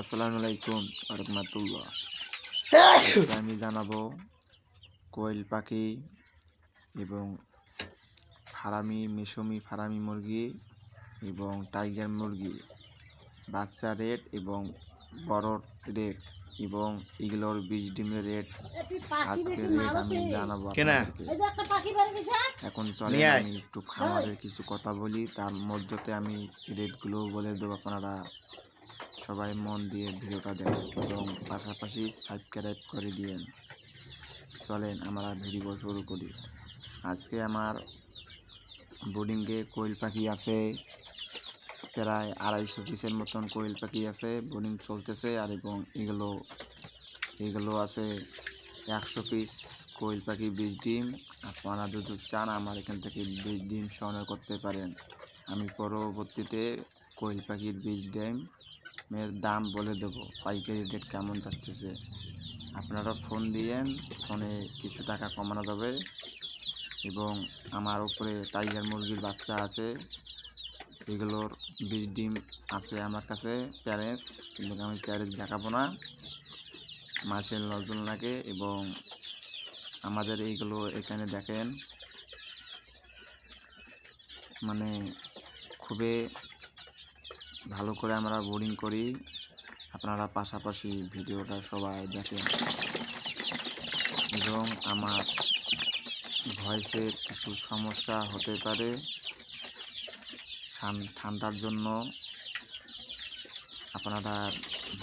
আসসালামু আলাইকুম রহমতুল্লাহ। আমি জানাব কোয়েল পাখি এবং ফারামি মেশমি ফারামি মুরগি এবং টাইগার মুরগি। বাচ্চা রেট এবং বড় রেট এবং এগুলোর বীজ ডিমের রেট। আজকের রেট আমি জানাব কেনা? এখন চলে আমি একটু খামারের কিছু কথা বলি। তার মধ্যতে আমি রেটগুলো বলে দেবো আপনারা। সবাই মন দিয়ে ভিডিওটা দেখেন এবং পাশাপাশি সাবস্ক্রাইব করে দিয়েন। চলেন আমরা ভিডিও শুরু করি। আজকে আমার বোর্ডিংয়ে কোয়েল পাখি আছে, প্রায় আড়াইশো পিসের মতন কোয়েল পাখি আছে বোর্ডিং চলতেছে আর এবং এগুলো এগুলো আছে একশো পিস কোয়েল পাখি বীজ ডিম। আপনারা যদি চান আমার এখান থেকে বীজ ডিম সংগ্রহ করতে পারেন। আমি পরবর্তীতে কোয়েল পাখির বীজ ডিম এর দাম বলে দেবো। পাইকারি রেট কেমন যাচ্ছে আপনারা ফোন দিয়েন ফোনে কিছু টাকা কমানো যাবে। এবং আমার উপরে টাইগার মুরগির বাচ্চা আছে, এগুলোর বীজ ডিম আছে আমার কাছে, প্যারেন্টস, কিন্তু আমি প্যারেন্টস দেখাবো না। মাসের নজর লাগে এবং আমাদের এইগুলো এখানে দেখেন মানে খুবই ভালো করে আমরা বোর্ডিং করি। আপনারা পাশাপাশি ভিডিওটা সবাই দেখেন। এবং আমার ভয়েসের কিছু সমস্যা হতে পারে। ঠান্ডার জন্য আপনারা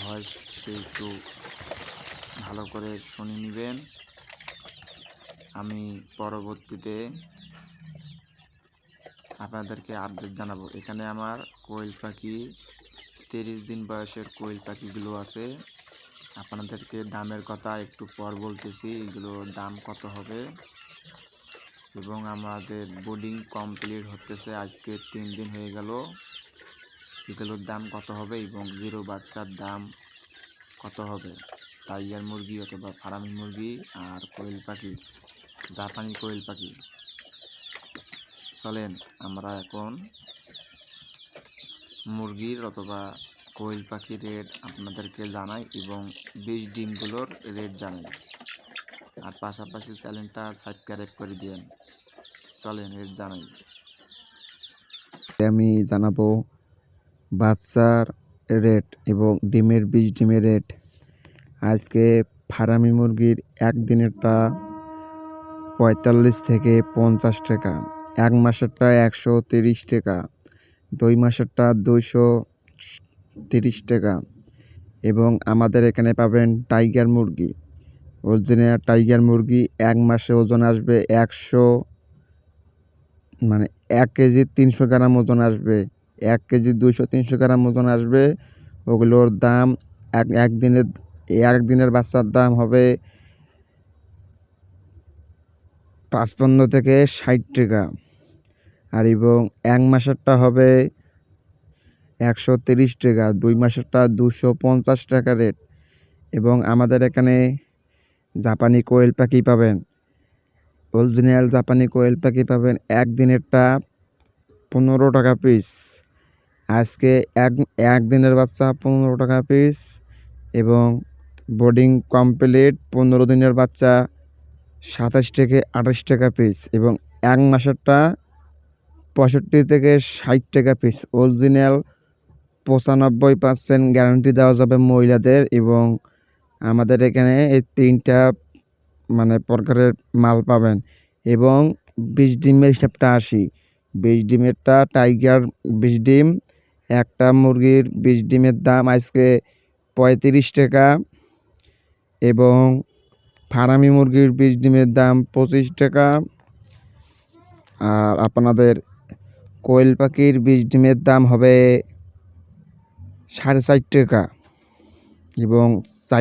ভয়েসকে একটু ভালো করে শুনে নেবেন। আমি পরবর্তীতে আপনাদেরকে আপডেট জানাব। এখানে আমার কোয়েল পাখি, তিরিশ দিন বয়সের কোয়েল পাখিগুলো আছে। আপনাদেরকে দামের কথা একটু পর বলতেছি এগুলোর দাম কত হবে? এবং আমাদের বোর্ডিং কমপ্লিট হতেছে, আজকে তিন দিন হয়ে গেল। এগুলোর দাম কত হবে এবং জিরো বাচ্চার দাম কত হবে? টাইগার মুরগি অথবা ফার্মি মুরগি আর কোয়েল পাখি, জাপানি কোয়েল পাখি। চলেন, আমরা এখন মুরগির অথবা কোয়েল পাখির রেট আপনাদেরকে জানাই এবং বীজ ডিমগুলোর রেট জানাই। আর পাশাপাশি চ্যানেলটা সাবস্ক্রাইব করে দিন চলেন, রেট জানাই। আমি জানাব বাচ্চার রেট এবং ডিমের বীজ ডিমের রেট। আজকে ফার্মি মুরগির একদিনেরটা পঁয়তাল্লিশ থেকে পঞ্চাশ টাকা। এক মাসেরটা একশো তিরিশ টাকা, দুই মাসেরটা দুইশো তিরিশ টাকা এবং আমাদের এখানে পাবেন টাইগার মুরগি। অরিজিনাল টাইগার মুরগি এক মাসে ওজন আসবে একশো মানে এক কেজি তিনশো গ্রাম ওজন আসবে, এক কেজি দুইশো তিনশো গ্রাম ওজন আসবে। ওগুলোর দাম এক, একদিনের একদিনের বাচ্চার দাম হবে পাঁচপান্ন থেকে ষাট টাকা। আর এবং এক মাসেরটা হবে একশো তিরিশ টাকা, দুই মাসেরটা দুশো পঞ্চাশ টাকা রেট। এবং আমাদের এখানে জাপানি কোয়েল পাখি পাবেন? অরিজিনাল জাপানি কোয়েল পাখি পাবেন? একদিনেরটা পনেরো টাকা পিস। আজকে এক, একদিনের বাচ্চা পনেরো টাকা পিস। এবং বোর্ডিং কমপ্লিট পনেরো দিনের বাচ্চা সাতাশ থেকে আঠাশ টাকা পিস এবং এক মাসেরটা পঁয়ষট্টি থেকে ষাট টাকা পিস অরিজিনাল পঁচানব্বই পার্সেন্ট গ্যারান্টি দেওয়া যাবে মহিলাদের এবং আমাদের এখানে এই তিনটা মানে প্রকারের মাল পাবেন এবং বিশ ডিমের হিসাবটা আসি। বিশ ডিমেরটা টাইগার বিশ ডিম, একটা মুরগির বিশ ডিমের দাম আজকে পঁয়ত্রিশ টাকা এবং ফার্মি মুরগির বীজ ডিমের দাম পঁচিশ টাকা। আর আপনাদের কোয়েল পাখির বীজ ডিমের দাম হবে সাড়ে চার টাকা এবং চার